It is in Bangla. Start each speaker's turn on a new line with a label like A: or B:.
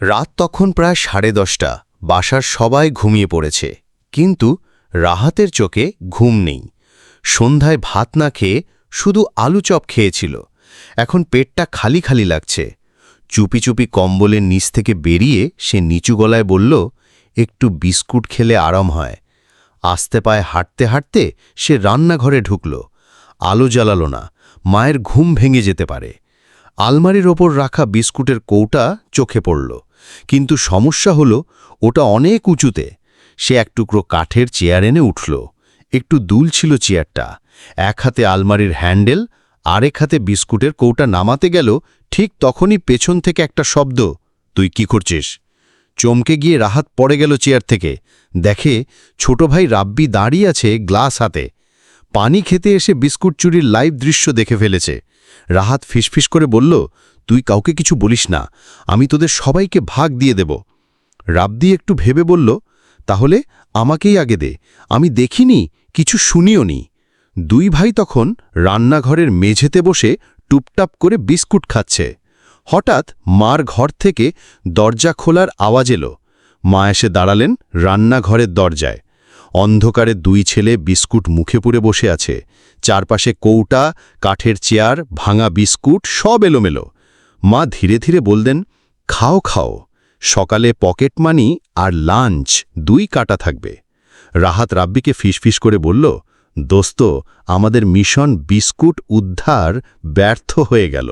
A: রাত তখন প্রায় সাড়ে দশটা। বাসার সবাই ঘুমিয়ে পড়েছে। কিন্তু রাহাতের চোখে ঘুম নেই। সন্ধ্যায় ভাত না খেয়ে শুধু আলু চপ খেয়েছিল। এখন পেটটা খালি খালি লাগছে। চুপি চুপি কম্বলের নিচ থেকে বেরিয়ে সে নিচু গলায় বলল, একটু বিস্কুট খেলে আরাম হয়। আস্তে পায়ে হাঁটতে হাঁটতে সে রান্নাঘরে ঢুকল। আলো জ্বালালো না। মায়ের ঘুম ভেঙে যেতে পারে। আলমারির ওপর রাখা বিস্কুটের কৌটা চোখে পড়ল। কিন্তু সমস্যা হল, ওটা অনেক উঁচুতে। সে এক টুকরো কাঠের চেয়ার এনে উঠল। একটু দুল ছিল চেয়ারটা। এক হাতে আলমারির হ্যান্ডেল, আরেক হাতে বিস্কুটের কৌটা নামাতে গেল, ঠিক তখনই পেছন থেকে একটা শব্দ, তুই কি করছিস? চমকে গিয়ে রাহাত পড়ে গেল চেয়ার থেকে। দেখে ছোট ভাই রাব্বি দাঁড়িয়ে আছে গ্লাস হাতে। পানি খেতে এসে বিস্কুট চুরির লাইভ দৃশ্য দেখে ফেলেছে। রাহাত ফিসফিস করে বলল তুই কাউকে কিছু বলিস না, আমি তোদের সবাইকে ভাগ দিয়ে দেব। রাবদি একটু ভেবে বলল, তাহলে আমাকেই আগে দে, আমি দেখিনি, কিছু শুনিও নি। দুই ভাই তখন রান্নাঘরের মেঝেতে বসে টুপটাপ করে বিস্কুট খাচ্ছে। হঠাৎ মার ঘর থেকে দরজা খোলার আওয়াজ এলো। মা এসে দাঁড়ালেন রান্নাঘরের দরজায়। অন্ধকারে দুই ছেলে বিস্কুট মুখে পুরে বসে আছে। চারপাশে কৌটা, কাঠের চেয়ার, ভাঙা বিস্কুট, সব এলোমেলো। মা ধীরে ধীরে বললেন, খাও খাও। সকালে পকেট মানি আর লাঞ্চ দুই কাটা থাকবে। রাহাত রাব্বিকে ফিসফিস করে বলল, দোস্ত, আমাদের মিশন বিস্কুট উদ্ধার ব্যর্থ হয়ে গেল।